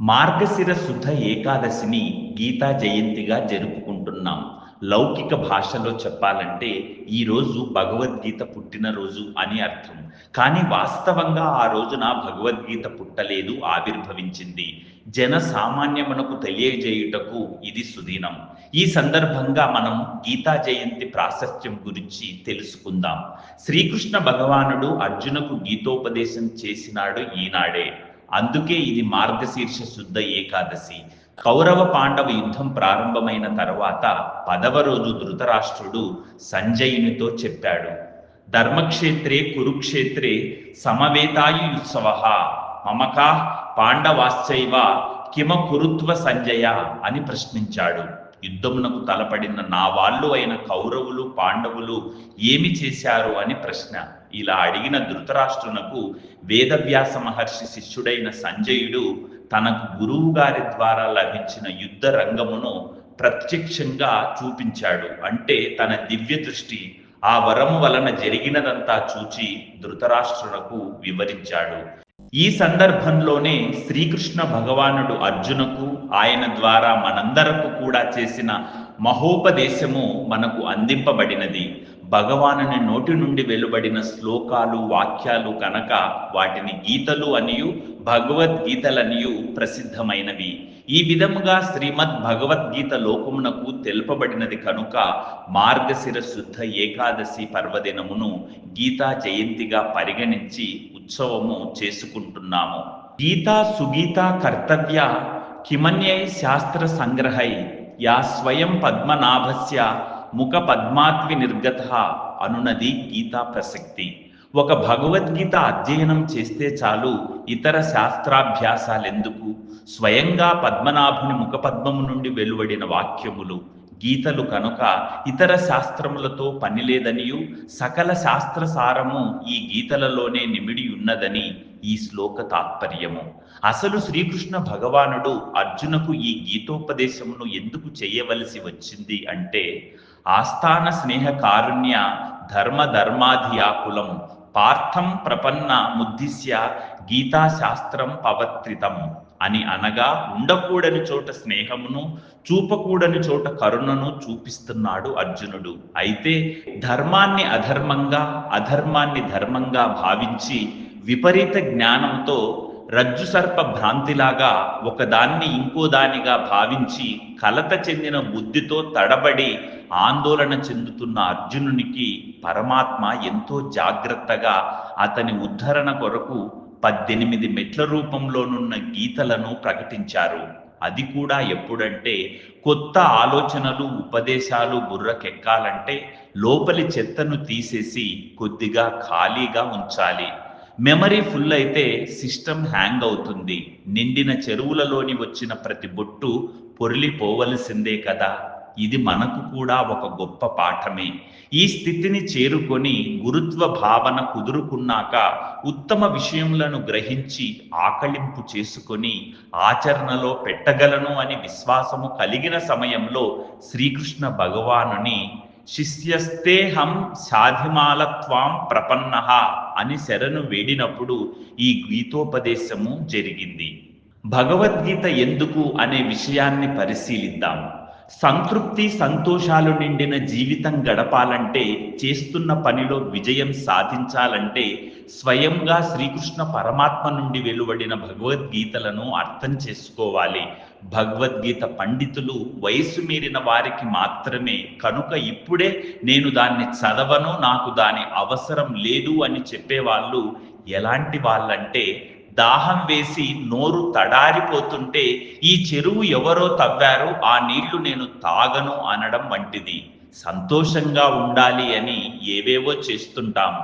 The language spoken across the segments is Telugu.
మార్గశిర శుద్ధ ఏకాదశిని గీతా జయంతిగా జరుపుకుంటున్నాం. లౌకిక భాషలో చెప్పాలంటే ఈరోజు భగవద్గీత పుట్టినరోజు అని అర్థం. కానీ వాస్తవంగా ఆ రోజున భగవద్గీత పుట్టలేదు ఆవిర్భవించింది. జన సామాన్యమునకు తెలియజేయుటకు ఇది సుదినం. ఈ సందర్భంగా మనం గీతా జయంతి ప్రాశస్త్యం గురించి తెలుసుకుందాం. శ్రీకృష్ణ భగవానుడు అర్జునకు గీతోపదేశం చేసినాడు ఈనాడే. అందుకే ఇది మార్గశీర్ష శుద్ధ ఏకాదశి. కౌరవ పాండవ యుద్ధం ప్రారంభమైన తర్వాత పదవ రోజు ధృతరాష్ట్రుడు సంజయునితో చెప్పాడు ధర్మక్షేత్రే కురుక్షేత్రే సమవేతాయుత్సవ మమకా పాండవాశ్చైవ కిమ కురుత్వ సంజయ అని ప్రశ్నించాడు. యుద్ధమునకు తలపడిన నా వాళ్ళు అయిన కౌరవులు పాండవులు ఏమి చేశారు అని ప్రశ్న. ఇలా అడిగిన ధృతరాష్ట్రునకు వేదవ్యాస మహర్షి శిష్యుడైన సంజయుడు తనకు గురువు గారి ద్వారా లభించిన యుద్ధ రంగమును ప్రత్యక్షంగా చూపించాడు. అంటే తన దివ్య దృష్టి ఆ వరము వలన జరిగినదంతా చూచి ధృతరాష్ట్రునకు వివరించాడు. ఈ సందర్భంలోనే శ్రీకృష్ణ భగవానుడు అర్జునకు ఆయన ద్వారా మనందరకు కూడా చేసిన మహోపదేశము మనకు అందింపబడినది. భగవానుని నోటి నుండి వెలువడిన శ్లోకాలు వాక్యాలు కనుక వాటిని గీతలు అనియు భగవద్గీతలనియు ప్రసిద్ధమైనవి. ఈ విధముగా శ్రీమద్ భగవద్గీత లోకమునకు తెలుపబడినది కనుక మార్గశిర శుద్ధ ఏకాదశి పర్వదినమును గీతా జయంతిగా పరిగణించి ఉత్సవము చేసుకుంటున్నాము. గీతా సుగీత కర్తవ్య కిమన్యై శాస్త్ర సంగ్రహై యా స్వయం పద్మనాభస్య ముఖ పద్మాత్వి నిర్గత అనునది గీతా ప్రసక్తి. ఒక భగవద్గీత అధ్యయనం చేస్తే చాలు ఇతర శాస్త్రాభ్యాసాలెందుకు? స్వయంగా పద్మనాభుని ముఖపద్మము నుండి వెలువడిన వాక్యములు. గీతలు కనుక ఇతర శాస్త్రములతో పనిలేదనియు సకల శాస్త్ర సారము ఈ గీతలలోనే నిమిడి ఉన్నదని ఈ శ్లోక తాత్పర్యము. అసలు శ్రీకృష్ణ భగవానుడు అర్జునకు ఈ గీతోపదేశమును ఎందుకు చేయవలసి వచ్చింది అంటే ఆస్థాన స్నేహ కారుణ్య ధర్మ ధర్మాధియాకులం పార్థం ప్రపన్న ముద్దిశ్య గీతాశాస్త్రం పవత్రితం అని అనగా ఉండకూడని చోట స్నేహమును చూపకూడని చోట కరుణను చూపిస్తున్నాడు అర్జునుడు. అయితే ధర్మాన్ని అధర్మంగా అధర్మాన్ని ధర్మంగా భావించి విపరీత జ్ఞానంతో రజ్జు సర్ప భ్రాంతిలాగా ఒకదాన్ని ఇంకో దానిగా భావించి కలత చెందిన బుద్ధితో తడబడి ఆందోళన చెందుతున్న అర్జునునికి పరమాత్మ ఎంతో జాగ్రత్తగా అతని ఉద్ధరణ కొరకు పద్దెనిమిది మెట్ల రూపంలోనున్న గీతలను ప్రకటించారు. అది కూడా ఎప్పుడంటే కొత్త ఆలోచనలు ఉపదేశాలు బుర్రకెక్కాలంటే లోపలి చెత్తను తీసేసి కొద్దిగా ఖాళీగా ఉంచాలి. మెమరీ ఫుల్ అయితే సిస్టమ్ హ్యాంగ్ అవుతుంది. నిండిన చెరువులలోని వచ్చిన ప్రతి బొట్టు పొరిలిపోవలసిందే కదా. ఇది మనకు కూడా ఒక గొప్ప పాఠమే. ఈ స్థితిని చేరుకొని గురుత్వ భావన కుదురుకున్నాక ఉత్తమ విషయములను గ్రహించి ఆకలింపు చేసుకొని ఆచరణలో పెట్టగలను అని విశ్వాసము కలిగిన సమయంలో శ్రీకృష్ణ భగవానుని శిష్యస్తేహం సాధిమాలత్వాం ప్రపన్న అని శరణు వేడినప్పుడు ఈ గీతోపదేశము జరిగింది. భగవద్గీత ఎందుకు అనే విషయాన్ని పరిశీలిద్దాం సంతృప్తి సంతోషాలు నిండిన జీవితం గడపాలంటే చేస్తున్న పనిలో విజయం సాధించాలంటే స్వయంగా శ్రీకృష్ణ పరమాత్మ నుండి వెలువడిన భగవద్గీతలను అర్థం చేసుకోవాలి. భగవద్గీత పండితులు వయసు మీరిన వారికి మాత్రమే కనుక ఇప్పుడే నేను దాన్ని చదవను నాకు దాని అవసరం లేదు అని చెప్పేవాళ్ళు ఎలాంటి వాళ్ళంటే దాహం వేసి నోరు తడారిపోతుంటే ఈ చెరువు ఎవరో తవ్వారు ఆ నీళ్ళు నేను తాగను అనడం వంటిది. సంతోషంగా ఉండాలి అని ఏవేవో చేస్తుంటాం.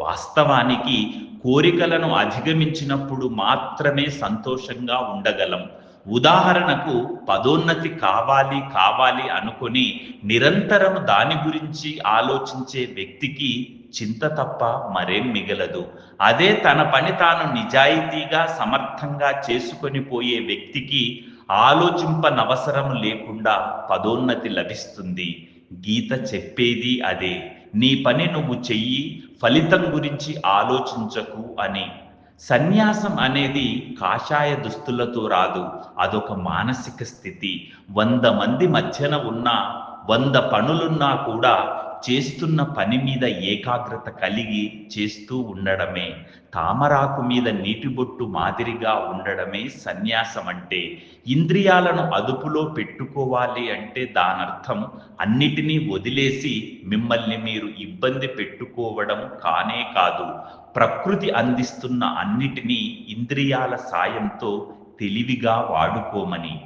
వాస్తవానికి కోరికలను అధిగమించినప్పుడు మాత్రమే సంతోషంగా ఉండగలం. ఉదాహరణకు పదోన్నతి కావాలి కావాలి అనుకొని నిరంతరం దాని గురించి ఆలోచించే వ్యక్తికి చింత తప్ప మరేం మిగలదు. అదే తన పని తాను నిజాయితీగా సమర్థంగా చేసుకొని పోయే వ్యక్తికి ఆలోచింపనవసరం లేకుండా పదోన్నతి లభిస్తుంది. గీత చెప్పేది అదే. నీ పని నువ్వు చెయ్యి ఫలితం గురించి ఆలోచించకు అని. సన్యాసం అనేది కాషాయ దుస్తులతో రాదు. అదొక మానసిక స్థితి. వంద మంది మధ్యన ఉన్న వంద పనులున్నా కూడా చేస్తున్న పని మీద ఏకాగ్రత కలిగి చేస్తూ ఉండడమే తామరాకు మీద నీటి బొట్టు మాదిరిగా ఉండడమే సన్యాసం అంటే ఇంద్రియాలను అదుపులో పెట్టుకోవాలి అంటే దానర్థం అన్నిటినీ వదిలేసి మిమ్మల్ని మీరు ఇబ్బంది పెట్టుకోవడం కానే కాదు. ప్రకృతి అందిస్తున్న అన్నిటినీ ఇంద్రియాల సాయంతో తెలివిగా వాడుకోమని.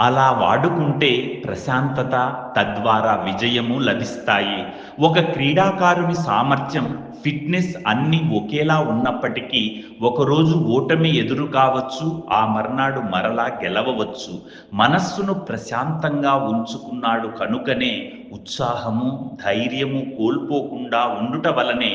అలా వాడుకుంటే ప్రశాంతత తద్వారా విజయము లభిస్తాయి. ఒక క్రీడాకారుని సామర్థ్యం ఫిట్నెస్ అన్ని ఒకేలా ఉన్నప్పటికీ ఒకరోజు ఓటమి ఎదురు కావచ్చు ఆ మర్నాడు మరలా గెలవవచ్చు. మనస్సును ప్రశాంతంగా ఉంచుకున్నాడు కనుకనే ఉత్సాహము ధైర్యము కోల్పోకుండా ఉండుట వలనే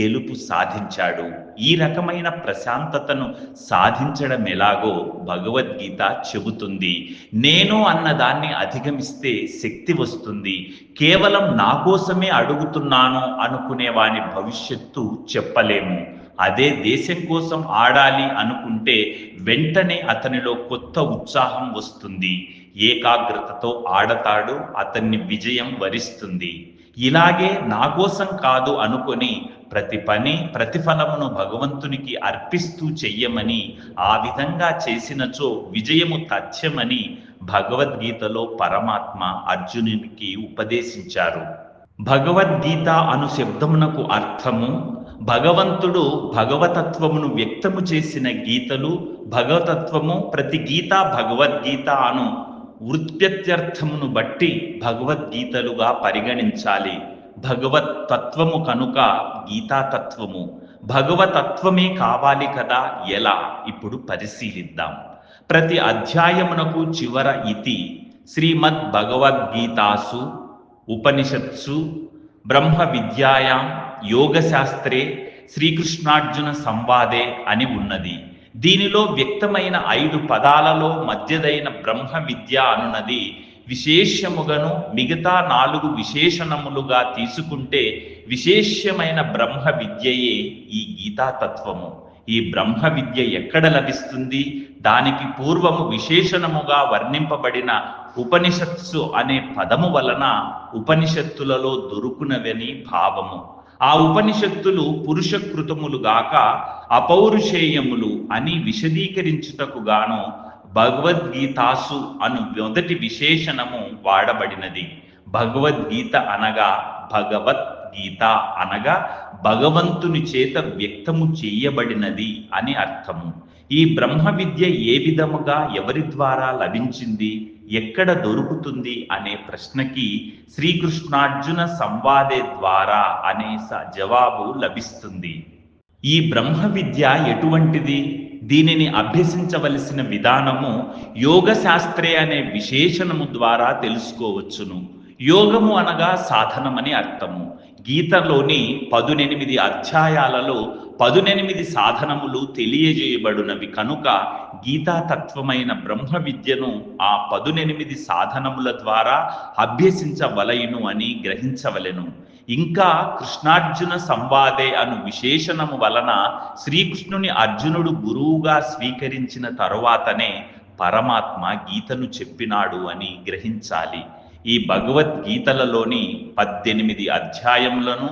గెలుపు సాధించాడు. ఈ రకమైన ప్రశాంతతను సాధించడం ఎలాగో భగవద్గీత చెబుతుంది. నేను అన్న దాన్ని అధిగమిస్తే శక్తి వస్తుంది. కేవలం నా కోసమే అడుగుతున్నాను అనుకునే వాని భవిష్యత్తు చెప్పలేము. అదే దేశం కోసం ఆడాలి అనుకుంటే వెంటనే అతనిలో కొత్త ఉత్సాహం వస్తుంది. ఏకాగ్రతతో ఆడతాడు అతన్ని విజయం వరిస్తుంది. ఇలాగే నా కోసం కాదు అనుకొని ప్రతి పని ప్రతిఫలమును భగవంతునికి అర్పిస్తూ చెయ్యమని ఆ విధంగా చేసినచో విజయము తథ్యమని భగవద్గీతలో పరమాత్మ అర్జునునికి ఉపదేశించారు. భగవద్గీత అను శబ్దమునకు అర్థము భగవంతుడు భగవతత్వమును వ్యక్తము చేసిన గీతలు భగవతత్వము ప్రతి గీత భగవద్గీత అను వృత్ప్యర్థమును బట్టి భగవద్గీతలుగా పరిగణించాలి. భగవత్ తత్వము కనుక గీతాతత్వము. భగవతత్వమే కావాలి కదా ఎలా? ఇప్పుడు పరిశీలిద్దాం. ప్రతి అధ్యాయమునకు చివర ఇతి. శ్రీమద్ భగవద్గీతాసు ఉపనిషత్సు బ్రహ్మ విద్యాయాం యోగశాస్త్రే శ్రీకృష్ణార్జున సంవాదే అని ఉన్నది. దీనిలో వ్యక్తమైన ఐదు పదాలలో మధ్యదైన బ్రహ్మ విద్య అనున్నది విశేషముగను మిగతా నాలుగు విశేషణములుగా తీసుకుంటే విశేషమైన బ్రహ్మ విద్యయే ఈ గీతాతత్వము. ఈ బ్రహ్మ విద్య ఎక్కడ లభిస్తుంది? దానికి పూర్వము విశేషణముగా వర్ణింపబడిన ఉపనిషత్సు అనే పదము వలన ఉపనిషత్తులలో దొరుకునవని భావము. ఆ ఉపనిషత్తులు పురుషకృతములు గాక అపౌరుషేయములు అని విశదీకరించుటకు గాను భగవద్గీతాసు అను మొదటి విశేషణము వాడబడినది. భగవద్గీత అనగా భగవద్గీత అనగా భగవంతుని చేత వ్యక్తము చేయబడినది అని అర్థము. ఈ బ్రహ్మ విద్య ఏ విధముగా ఎవరి ద్వారా లభించింది? ఎక్కడ దొరుకుతుంది అనే ప్రశ్నకి శ్రీకృష్ణార్జున సంవాదే ద్వారా అనే జవాబు లభిస్తుంది. ఈ బ్రహ్మ విద్య ఎటువంటిది? దీనిని అభ్యసించవలసిన విధానము యోగ శాస్త్రే అనే విశేషణము ద్వారా తెలుసుకోవచ్చును. యోగము అనగా సాధనమని అర్థము. గీతలోని పదునెనిమిది అధ్యాయాలలో పదునెనిమిది సాధనములు తెలియజేయబడినవి. కనుక గీతాతత్వమైన బ్రహ్మ విద్యను ఆ పదునెనిమిది సాధనముల ద్వారా అభ్యసించవలయును అని గ్రహించవలెను. ఇంకా కృష్ణార్జున సంవాదే అను విశేషణము వలన శ్రీకృష్ణుని అర్జునుడు గురువుగా స్వీకరించిన తరువాతనే పరమాత్మ గీతను చెప్పినాడు అని గ్రహించాలి. ఈ భగవద్గీతలలోని పద్దెనిమిది అధ్యాయములను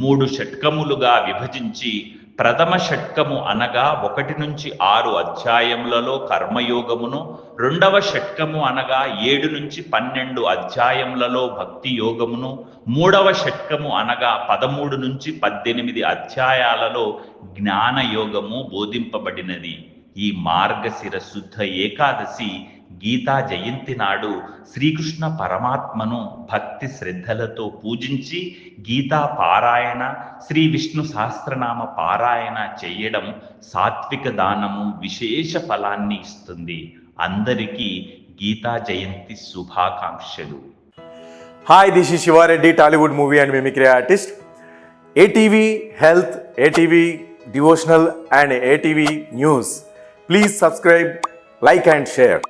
మూడు షట్కములుగా విభజించి ప్రథమ షట్కము అనగా ఒకటి నుంచి ఆరు అధ్యాయములలో కర్మయోగమును రెండవ షట్కము అనగా ఏడు నుంచి పన్నెండు అధ్యాయములలో భక్తి యోగమును మూడవ షట్కము అనగా పదమూడు నుంచి పద్దెనిమిది అధ్యాయాలలో జ్ఞాన యోగము బోధింపబడినది. ఈ మార్గశిర శుద్ధ ఏకాదశి గీతా జయంతి నాడు శ్రీకృష్ణ పరమాత్మను భక్తి శ్రద్ధలతో పూజించి గీతా పారాయణ శ్రీ విష్ణు సహస్రనామ పారాయణ చేయడం సాత్విక దానము విశేష ఫలాన్ని ఇస్తుంది. అందరికీ గీతా జయంతి శుభాకాంక్షలు. Hi this is Siva Reddy Tollywood movie and mimicry artist ATV health ATV devotional and ATV news please subscribe like and share